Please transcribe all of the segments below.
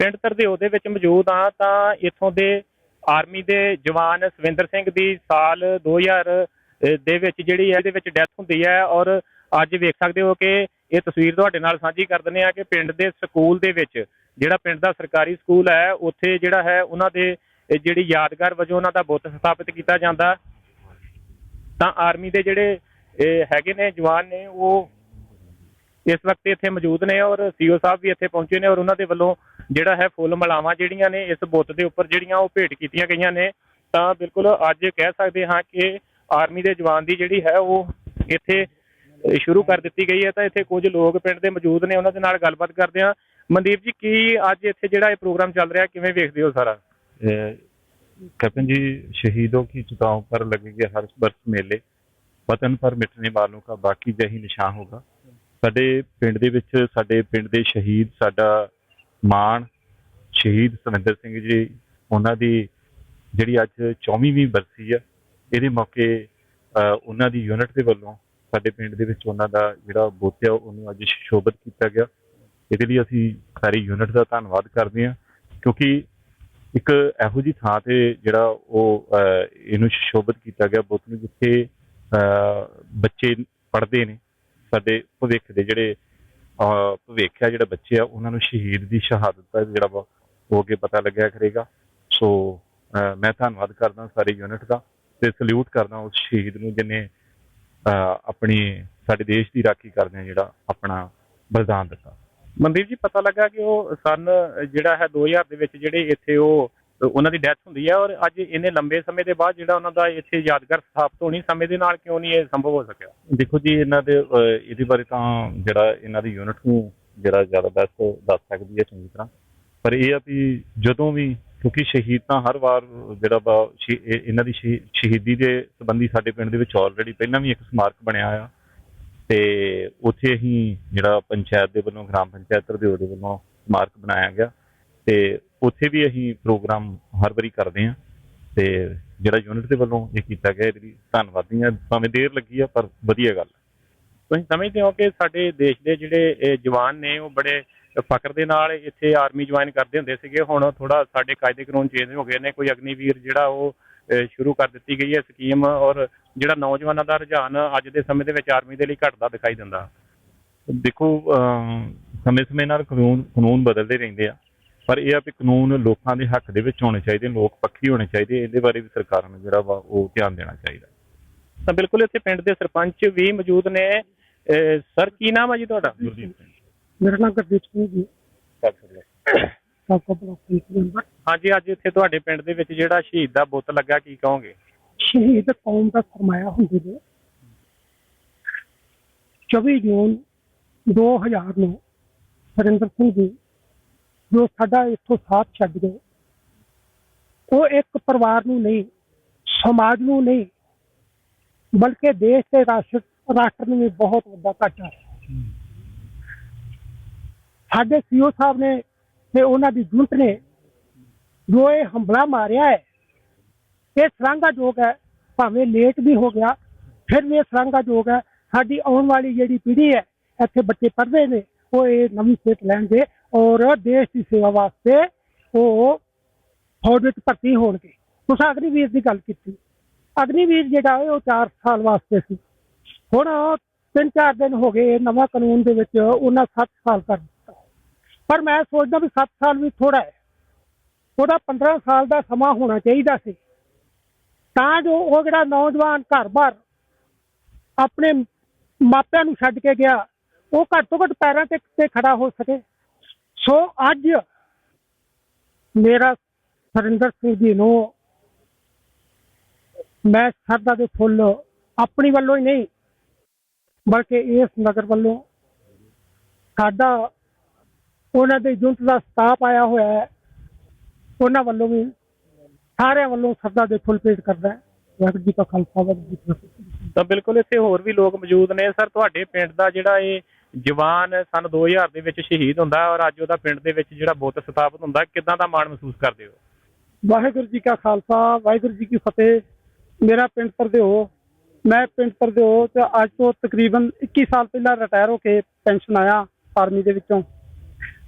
ਪਿੰਡ ਤਰਦੇਓ ਦੇ ਵਿੱਚ ਮੌਜੂਦ ਆ ਤਾਂ ਇੱਥੋਂ ਦੇ ਆਰਮੀ ਦੇ ਜਵਾਨ ਸਵਿੰਦਰ ਸਿੰਘ ਦੀ ਸਾਲ 2000 ਦੇ ਵਿੱਚ ਜਿਹੜੀ ਹੈ, ਇਹਦੇ ਵਿੱਚ ਡੈਥ ਹੁੰਦੀ ਹੈ ਔਰ ਅੱਜ ਵੇਖ ਸਕਦੇ ਹੋ ਕਿ ਇਹ ਤਸਵੀਰ ਤੁਹਾਡੇ ਨਾਲ ਸਾਂਝੀ ਕਰ ਦਿੰਦੇ ਆ ਕਿ ਪਿੰਡ ਦੇ ਸਕੂਲ ਦੇ ਵਿੱਚ ਜਿਹੜਾ ਪਿੰਡ ਦਾ ਸਰਕਾਰੀ ਸਕੂਲ ਹੈ, ਉੱਥੇ ਜਿਹੜਾ ਹੈ ਉਹਨਾਂ ਦੇ ਜਿਹੜੀ ਯਾਦਗਾਰ ਵਜੋਂ ਉਹਨਾਂ ਦਾ ਬੁੱਤ ਸਥਾਪਿਤ ਕੀਤਾ ਜਾਂਦਾ। ਤਾਂ ਆਰਮੀ ਦੇ ਜਿਹੜੇ ਹੈਗੇ ਨੇ, ਜਵਾਨ ਨੇ, ਉਹ ਇਸ ਵਕਤ ਇੱਥੇ ਮੌਜੂਦ ਨੇ ਔਰ ਸੀਓ ਸਾਹਿਬ ਵੀ ਇੱਥੇ ਪਹੁੰਚੇ ਨੇ ਔਰ ਉਹਨਾਂ ਦੇ ਵੱਲੋਂ ਜਿਹੜਾ ਹੈ ਫੁੱਲ ਮਲਾਵਾਂ ਜਿਹੜੀਆਂ ਨੇ, ਇਸ ਬੁੱਤ ਦੇ ਉੱਪਰ ਜਿਹੜੀਆਂ ਉਹ ਭੇਟ ਕੀਤੀਆਂ ਗਈਆਂ ਨੇ। ਤਾਂ ਬਿਲਕੁਲ ਅੱਜ ਕਹਿ ਸਕਦੇ ਹਾਂ ਕਿ ਆਰਮੀ ਦੇ ਜਵਾਨ ਦੀ ਜਿਹੜੀ ਹੈ ਉਹ ਇੱਥੇ ਸ਼ੁਰੂ ਕਰ ਦਿੱਤੀ ਗਈ ਹੈ ਤਾਂ ਇੱਥੇ ਕੁਝ ਲੋਕ ਪਿੰਡ ਦੇ ਮੌਜੂਦ ਨੇ ਉਹਨਾਂ ਦੇ ਨਾਲ ਗੱਲਬਾਤ ਕਰਦੇ ਹਾਂ ਮਨਦੀਪ ਜੀ ਕੀ ਅੱਜ ਇੱਥੇ ਜਿਹੜਾ ਇਹ ਪ੍ਰੋਗਰਾਮ ਚੱਲ ਰਿਹਾ ਕਿਵੇਂ ਵੇਖਦੇ ਹੋ ਸਾਰਾ कैप्टन जी शहीदों की चिताओं पर लगेंगे हर वर्ष मेले ਵਤਨ ਪਰ ਮਿਟਣੇ ਵਾਲੋਂ ਦਾ ਬਾਕੀ ਜਹੀ ਨਿਸ਼ਾਨ ਹੋਗਾ ਸਾਡੇ ਪਿੰਡ ਦੇ ਵਿੱਚ ਸਾਡੇ ਪਿੰਡ ਦੇ ਸ਼ਹੀਦ ਸਾਡਾ ਮਾਣ ਸ਼ਹੀਦ ਸਵਿੰਦਰ ਸਿੰਘ ਜੀ ਉਹਨਾਂ ਦੀ ਜਿਹੜੀ ਅੱਜ 24ਵੀਂ ਬਰਸੀ ਆ ਇਹਦੇ ਮੌਕੇ ਅਹ, ਉਹਨਾਂ ਦੀ ਯੂਨਿਟ ਦੇ ਵੱਲੋਂ ਸਾਡੇ ਪਿੰਡ ਦੇ ਵਿੱਚ ਉਹਨਾਂ ਦਾ ਜਿਹੜਾ ਬੁੱਤ ਆ ਉਹਨੂੰ ਅੱਜ ਸ਼ੋਭਤ ਕੀਤਾ ਗਿਆ। ਇਹਦੇ ਲਈ ਅਸੀਂ ਸਾਰੀ ਯੂਨਿਟ ਦਾ ਧੰਨਵਾਦ ਕਰਦੇ ਹਾਂ ਕਿਉਂਕਿ ਇੱਕ ਇਹੋ ਜੀ ਥਾਂ ਤੇ ਜਿਹੜਾ ਉਹ ਇਹਨੂੰ ਸ਼ੋਭਤ ਕੀਤਾ ਗਿਆ ਬੁੱਤ ਨੂੰ ਜਿੱਥੇ ਬੱਚੇ ਪੜ੍ਹਦੇ ਨੇ। ਸਾਡੇ ਭਵਿੱਖ ਦੇ ਜਿਹੜੇ ਅਹ, ਭਵਿੱਖ ਆ ਜਿਹੜੇ ਬੱਚੇ ਆ ਉਹਨਾਂ ਨੂੰ ਸ਼ਹੀਦ ਦੀ ਸ਼ਹਾਦਤ ਦਾ ਜਿਹੜਾ ਵਾ ਉਹ ਅੱਗੇ ਪਤਾ ਲੱਗਿਆ ਕਰੇਗਾ। ਸੋ ਅਹ, ਮੈਂ ਧੰਨਵਾਦ ਕਰਦਾ ਸਾਰੀ ਯੂਨਿਟ ਦਾ ਤੇ ਸਲੂਟ ਕਰਦਾ ਉਸ ਸ਼ਹੀਦ ਨੂੰ ਜਿਹਨੇ ਆਪਣੀ, ਸਾਡੇ ਦੇਸ਼ ਦੀ ਰਾਖੀ ਕਰਦਿਆਂ ਜਿਹੜਾ ਆਪਣਾ ਬਲਿਦਾਨ ਦਿੱਤਾ। ਮਨਦੀਪ ਜੀ, ਪਤਾ ਲੱਗਾ ਕਿ ਉਹ ਸਨ ਜਿਹੜਾ ਹੈ 2000 ਦੇ ਵਿੱਚ ਜਿਹੜੇ ਇੱਥੇ ਉਹ, ਉਹਨਾਂ ਦੀ ਡੈਥ ਹੁੰਦੀ ਹੈ ਔਰ ਅੱਜ ਇੰਨੇ ਲੰਬੇ ਸਮੇਂ ਦੇ ਬਾਅਦ ਜਿਹੜਾ ਉਹਨਾਂ ਦਾ ਇੱਥੇ ਯਾਦਗਾਰ ਸਥਾਪਿਤ ਹੋਣੀ, ਸਮੇਂ ਦੇ ਨਾਲ ਕਿਉਂ ਨਹੀਂ ਇਹ ਸੰਭਵ ਹੋ ਸਕਿਆ? ਦੇਖੋ ਜੀ, ਇਹਨਾਂ ਦੇ ਇਹਦੇ ਬਾਰੇ ਤਾਂ ਜਿਹੜਾ ਇਹਨਾਂ ਦੀ ਯੂਨਿਟ ਨੂੰ ਜਿਹੜਾ ਜ਼ਿਆਦਾ ਬੈਸਟ ਦੱਸ ਸਕਦੀ ਹੈ ਚੰਗੀ ਤਰ੍ਹਾਂ। ਪਰ ਇਹ ਆ ਵੀ ਜਦੋਂ ਵੀ ਕਿਉਂਕਿ ਸ਼ਹੀਦ ਤਾਂ ਹਰ ਵਾਰ ਜਿਹੜਾ ਵਾ ਸ਼ਹੀ- ਇਹ- ਇਹਨਾਂ ਦੀ ਸ਼ਹੀ- ਸ਼ਹੀਦੀ ਦੇ ਸੰਬੰਧੀ ਸਾਡੇ ਪਿੰਡ ਦੇ ਵਿੱਚ ਆਲਰੇਡੀ ਪਹਿਲਾਂ ਵੀ ਇੱਕ ਸਮਾਰਕ ਬਣਿਆ ਆ। ਤੇ ਉੱਥੇ ਹੀ ਜਿਹੜਾ ਪੰਚਾਇਤ ਦੇ ਵੱਲੋਂ, ਗ੍ਰਾਮ ਪੰਚਾਇਤ ਦੇ ਉਹਦੇ ਵੱਲੋਂ ਸਮਾਰਕ ਬਣਾਇਆ ਗਿਆ। ਤੇ ਉੱਥੇ ਵੀ ਅਸੀਂ ਪ੍ਰੋਗਰਾਮ ਹਰ ਵਾਰੀ ਕਰਦੇ ਹਾਂ। ਤੇ ਜਿਹੜਾ ਯੂਨਿਟ ਦੇ ਵੱਲੋਂ ਇਹ ਕੀਤਾ ਗਿਆ, ਇਹਦੇ ਲਈ ਧੰਨਵਾਦੀ ਹਾਂ। ਭਾਵੇਂ ਦੇਰ ਲੱਗੀ ਆ, ਪਰ ਵਧੀਆ ਗੱਲ ਹੈ। ਤੁਸੀਂ ਸਮਝਦੇ ਹੋ ਕਿ ਸਾਡੇ ਦੇਸ਼ ਦੇ ਜਿਹੜੇ ਇਹ ਜਵਾਨ ਨੇ, ਉਹ ਬੜੇ ਫਖਰ ਦੇ ਨਾਲ ਇੱਥੇ ਆਰਮੀ ਜੁਆਇਨ ਕਰਦੇ ਹੁੰਦੇ ਸੀਗੇ। ਹੁਣ ਥੋੜਾ ਸਾਡੇ ਕਾਇਦੇ ਕਾਨੂੰਨ ਚੇਂਜ ਹੋ ਗਏ ਨੇ। ਕੋਈ ਅਗਨੀਵੀਰ ਜਿਹੜਾ ਉਹ ਸ਼ੁਰੂ ਕਰ ਦਿੱਤੀ ਗਈ ਹੈ ਸਕੀਮ ਔਰ ਜਿਹੜਾ ਨੌਜਵਾਨਾਂ ਦਾ ਰੁਝਾਨ ਅੱਜ ਦੇ ਸਮੇਂ ਦੇ ਵਿੱਚ ਆਰਮੀ ਦੇ ਲਈ ਘਟਦਾ ਦਿਖਾਈ ਦਿੰਦਾ। ਦੇਖੋ ਸਮੇਂ ਸਮੇਂ ਨਾਲ ਕਾਨੂੰਨ ਕਾਨੂੰਨ ਬਦਲਦੇ ਰਹਿੰਦੇ ਆ। ਪਰ ਇਹ ਆ ਵੀ ਕਾਨੂੰਨ ਲੋਕਾਂ ਦੇ ਹੱਕ ਦੇ ਵਿੱਚ ਹੋਣੇ ਚਾਹੀਦੇ ਲੋਕ ਪੱਖੀ ਹੋਣੇ ਚਾਹੀਦੇ। ਇਹਦੇ ਬਾਰੇ ਵੀ ਸਰਕਾਰਾਂ ਨੂੰ ਜਿਹੜਾ ਵਾ ਉਹ ਧਿਆਨ ਦੇਣਾ ਚਾਹੀਦਾ। ਤਾਂ ਬਿਲਕੁਲ ਇੱਥੇ ਪਿੰਡ ਦੇ ਸਰਪੰਚ ਵੀ ਮੌਜੂਦ ਨੇ। ਸਰ ਕੀ ਨਾਮ ਹੈ ਜੀ ਤੁਹਾਡਾ? ਗੁਰਦੀਪ ਸਿੰਘ। ਮੇਰਾ ਨਾਮ ਗੁਰਦੀਪ ਸਿੰਘ ਜੀ। ਸਤਿ ਸਾਬਕਾ ਬਲਾਕ ਪੰਚਾਇਤ ਮੈਂਬਰ ਹਾਂਜੀ ਅੱਜ ਇੱਥੇ ਤੁਹਾਡੇ ਪਿੰਡ ਦੇ ਵਿੱਚ ਜਿਹੜਾ ਸ਼ਹੀਦ ਦਾ ਬੁੱਤ ਲੱਗਾ ਕੀ ਕਹੋਗੇ? ਸ਼ਹੀਦ ਕੌਮ ਦਾ ਸਰਮਾਇਆ ਹੁੰਦੇ ਨੇ 24 ਜੂਨ 2000 ਨੂੰ ਸਰਿੰਦਰ ਸਿੰਘ ਜੀ ਜੋ ਸਾਡਾ ਇੱਥੋਂ ਸਾਥ ਛੱਡ ਗਏ। ਉਹ ਇੱਕ ਪਰਿਵਾਰ ਨੂੰ ਨਹੀਂ ਸਮਾਜ ਨੂੰ ਨਹੀਂ ਬਲਕਿ ਦੇਸ਼ ਤੇ ਰਾਸ਼ਟਰ ਰਾਸ਼ਟਰ ਨੂੰ ਵੀ ਬਹੁਤ ਵੱਡਾ ਘਾਟਾ ਹੈ। ਸਾਡੇ ਸੀਓ ਸਾਹਿਬ ਨੇ ਤੇ ਉਹਨਾਂ ਦੀ ਜੁਨਟ ਨੇ ਜੋ ਇਹ ਹਮਲਾ ਮਾਰਿਆ ਹੈ, ਇਹ ਸ਼ਲਾਘਾਯੋਗ ਹੈ। ਭਾਵੇਂ ਲੇਟ ਵੀ ਹੋ ਗਿਆ, ਫਿਰ ਵੀ ਇਹ ਸ਼ਲਾਘਾਯੋਗ ਹੈ। ਸਾਡੀ ਆਉਣ ਵਾਲੀ ਜਿਹੜੀ ਪੀੜ੍ਹੀ ਹੈ, ਇੱਥੇ ਬੱਚੇ ਪੜ੍ਹਦੇ ਨੇ, ਉਹ ਇਹ ਨਵੀਂ ਸਿੱਖ ਲੈਣਗੇ ਔਰ ਦੇਸ਼ ਦੀ ਸੇਵਾ ਵਾਸਤੇ ਉਹ ਫੌਜ ਵਿੱਚ ਭਰਤੀ ਹੋਣਗੇ। ਤੁਸੀਂ ਅਗਨੀਵੀਰ ਦੀ ਗੱਲ ਕੀਤੀ। ਅਗਨੀਵੀਰ ਜਿਹੜਾ ਉਹ 4 ਸਾਲ ਵਾਸਤੇ ਸੀ। ਹੁਣ ਤਿੰਨ ਚਾਰ ਦਿਨ ਹੋ ਗਏ ਨਵਾਂ ਕਾਨੂੰਨ ਦੇ ਵਿੱਚ ਉਹਨਾਂ 7 ਸਾਲ ਕਰ ਪਰ ਮੈਂ ਸੋਚਦਾ ਵੀ 7 ਸਾਲ ਵੀ ਥੋੜਾ ਹੈ। ਉਹਦਾ 15 ਸਾਲ ਦਾ ਸਮਾਂ ਹੋਣਾ ਚਾਹੀਦਾ ਸੀ। ਤਾਂ ਜੋ ਉਹ ਜਿਹੜਾ ਨੌਜਵਾਨ ਘਰ-ਬਾਰ ਆਪਣੇ ਮਾਪਿਆਂ ਨੂੰ ਛੱਡ ਕੇ ਗਿਆ, ਉਹ ਘੱਟ ਤੋਂ ਘੱਟ ਪੈਰਾਂ ਤੇ ਤੇ ਖੜਾ ਹੋ ਸਕੇ। ਸੋ ਅੱਜ ਮੇਰਾ ਸਰਿੰਦਰ ਸਿੰਘ ਜੀ ਨੂੰ ਮੈਂ ਸਰਦਾ ਦੇ ਫੁੱਲ ਆਪਣੀ ਵੱਲੋਂ ਹੀ ਨਹੀਂ, ਬਲਕਿ ਇਸ ਨਗਰ ਵੱਲੋਂ ਸਾਡਾ ਉਹਨਾਂ ਦੇ ਜੁਨਟ ਦਾ ਸਟਾਫ ਆਇਆ ਹੋਇਆ ਹੈ। ਉਹਨਾਂ ਵੱਲੋਂ ਵੀ ਸਾਰਿਆਂ ਵੱਲੋਂ ਸਰਦਾ ਦੇ ਫੁੱਲ ਭੇਟ ਕਰਦਾ ਹੈ। ਵਾਹਿਗੁਰੂ ਜੀ ਕਾ ਖਾਲਸਾ ਵਾਹਿਗੁਰੂ ਜੀ ਕੀ ਫਤਿਹ। ਤਾਂ ਬਿਲਕੁਲ ਇੱਥੇ ਹੋਰ ਵੀ ਲੋਕ ਮੌਜੂਦ ਨੇ। ਸਰ ਤੁਹਾਡੇ ਪਿੰਡ ਦਾ ਜਿਹੜਾ ਇਹ ਜਵਾਨ ਸਨ 2000 ਦੇ ਵਿੱਚ ਸ਼ਹੀਦ ਹੁੰਦਾ ਔਰ ਅੱਜ ਉਹਦਾ ਪਿੰਡ ਦੇ ਵਿੱਚ ਜਿਹੜਾ ਬੁੱਤ ਸਥਾਪਿਤ ਹੁੰਦਾ ਕਿਦਾਂ ਦਾ ਮਾਣ ਮਹਿਸੂਸ ਕਰਦੇ ਹੋ? ਵਾਹਿਗੁਰੂ ਜੀ ਕਾ ਖਾਲਸਾ ਵਾਹਿਗੁਰੂ ਜੀ ਕੀ ਫਤਿਹ। ਮੇਰਾ ਪਿੰਡ ਤਰਦਿਓ ਮੈਂ ਪਿੰਡ ਤਰਦਿਓ ਤੇ ਅੱਜ ਤੋਂ ਤਕਰੀਬਨ 21 ਸਾਲ ਪਹਿਲਾਂ ਰਿਟਾਇਰ ਹੋ ਕੇ ਪੈਨਸ਼ਨ ਆਇਆ ਆਰਮੀ ਦੇ ਵਿੱਚੋਂ।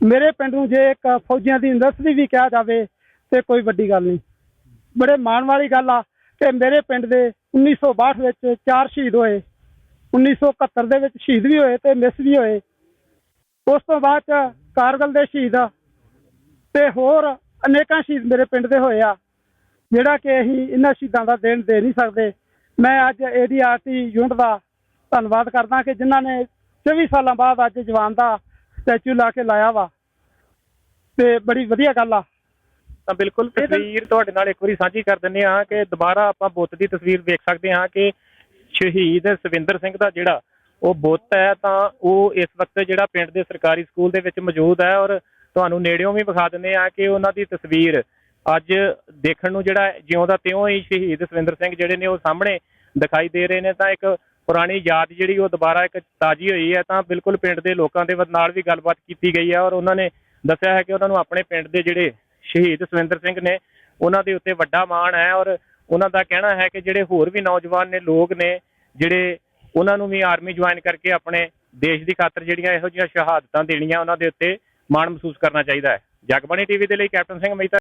ਮੇਰੇ ਪਿੰਡ ਨੂੰ ਜੇ ਇੱਕ ਫੌਜੀਆਂ ਦੀ ਇੰਡਸਟਰੀ ਵੀ ਕਿਹਾ ਜਾਵੇ ਤੇ ਕੋਈ ਵੱਡੀ ਗੱਲ ਨਹੀਂ। ਬੜੇ ਮਾਣ ਵਾਲੀ ਗੱਲ ਆ ਕਿ ਮੇਰੇ ਪਿੰਡ ਦੇ 1962 ਵਿੱਚ ਚਾਰ ਸ਼ਹੀਦ ਹੋਏ 1971 ਦੇ ਵਿੱਚ ਸ਼ਹੀਦ ਵੀ ਹੋਏ ਤੇ ਮਿਸ ਵੀ ਹੋਏ। ਉਸ ਤੋਂ ਬਾਅਦ ਚ ਕਾਰਗਲ ਦੇ ਸ਼ਹੀਦ ਤੇ ਹੋਰ ਅਨੇਕਾਂ ਸ਼ਹੀਦ ਮੇਰੇ ਪਿੰਡ ਦੇ ਹੋਏ ਆ, ਜਿਹੜਾ ਕਿ ਅਸੀਂ ਇਹਨਾਂ ਸ਼ਹੀਦਾਂ ਦਾ ਦੇਣ ਦੇ ਨਹੀਂ ਸਕਦੇ। ਮੈਂ ਅੱਜ ਏਡੀਆਰਟੀ ਯੂਨਿਟ ਦਾ ਧੰਨਵਾਦ ਕਰਦਾ ਕਿ ਜਿਨ੍ਹਾਂ ਨੇ 24 ਸਾਲਾਂ ਬਾਅਦ ਅੱਜ ਜਵਾਨ ਦਾ ਸਟੈਚੂ ਲਾ ਕੇ ਲਾਇਆ ਵਾ। ਤੇ ਬੜੀ ਵਧੀਆ ਗੱਲ ਆ। ਤਾਂ ਬਿਲਕੁਲ ਤਸਵੀਰ ਤੁਹਾਡੇ ਨਾਲ ਇੱਕ ਵਾਰੀ ਸਾਂਝੀ ਕਰ ਦਿੰਦੇ ਹਾਂ ਕਿ ਦੁਬਾਰਾ ਆਪਾਂ ਬੁੱਤ ਦੀ ਤਸਵੀਰ ਵੇਖ ਸਕਦੇ ਹਾਂ ਕਿ ਸ਼ਹੀਦ ਸਵਿੰਦਰ ਸਿੰਘ ਦਾ ਜਿਹੜਾ ਉਹ ਬੁੱਤ ਹੈ ਤਾਂ ਉਹ ਇਸ ਵਕਤ ਜਿਹੜਾ ਪਿੰਡ ਦੇ ਸਰਕਾਰੀ ਸਕੂਲ ਦੇ ਵਿੱਚ ਮੌਜੂਦ ਹੈ ਔਰ ਤੁਹਾਨੂੰ ਨੇੜਿਓਂ ਵੀ ਵਿਖਾ ਦਿੰਦੇ ਹਾਂ ਕਿ ਉਹਨਾਂ ਦੀ ਤਸਵੀਰ ਅੱਜ ਦੇਖਣ ਨੂੰ ਜਿਹੜਾ ਜਿਉਂ ਦਾ ਤਿਉਂ ਹੀ ਸ਼ਹੀਦ ਸਵਿੰਦਰ ਸਿੰਘ ਜਿਹੜੇ ਨੇ ਉਹ ਸਾਹਮਣੇ ਦਿਖਾਈ ਦੇ ਰਹੇ ਨੇ। ਤਾਂ ਇੱਕ ਪੁਰਾਣੀ ਯਾਦ ਜਿਹੜੀ ਉਹ ਦੁਬਾਰਾ ਇੱਕ ਤਾਜ਼ੀ ਹੋਈ ਹੈ, ਤਾਂ ਬਿਲਕੁਲ ਪਿੰਡ ਦੇ ਲੋਕਾਂ ਦੇ ਨਾਲ ਵੀ ਗੱਲਬਾਤ ਕੀਤੀ ਗਈ ਹੈ ਔਰ ਉਹਨਾਂ ਨੇ ਦੱਸਿਆ ਹੈ ਕਿ ਉਹਨਾਂ ਨੂੰ ਆਪਣੇ ਪਿੰਡ ਦੇ ਜਿਹੜੇ ਸ਼ਹੀਦ ਸਵਿੰਦਰ ਸਿੰਘ ਨੇ, ਉਹਨਾਂ ਦੇ ਉੱਤੇ ਵੱਡਾ ਮਾਣ ਹੈ ਔਰ ਉਹਨਾਂ ਦਾ ਕਹਿਣਾ ਹੈ ਕਿ ਜਿਹੜੇ ਹੋਰ ਵੀ ਨੌਜਵਾਨ ਨੇ, ਲੋਕ ਨੇ, ਜਿਹੜੇ ਉਹਨਾਂ ਨੂੰ ਵੀ ਆਰਮੀ ਜੁਆਇਨ ਕਰਕੇ ਆਪਣੇ ਦੇਸ਼ ਦੀ ਖਾਤਰ ਜਿਹੜੀਆਂ ਇਹੋ ਜਿਹੀਆਂ ਸ਼ਹਾਦਤਾਂ ਦੇਣੀਆਂ, ਉਹਨਾਂ ਦੇ ਉੱਤੇ ਮਾਣ ਮਹਿਸੂਸ ਕਰਨਾ ਚਾਹੀਦਾ ਹੈ। ਜਗਬਾਣੀ ਟੀਵੀ ਦੇ ਲਈ ਕੈਪਟਨ ਸਿੰਘ ਮਹਿਤਾ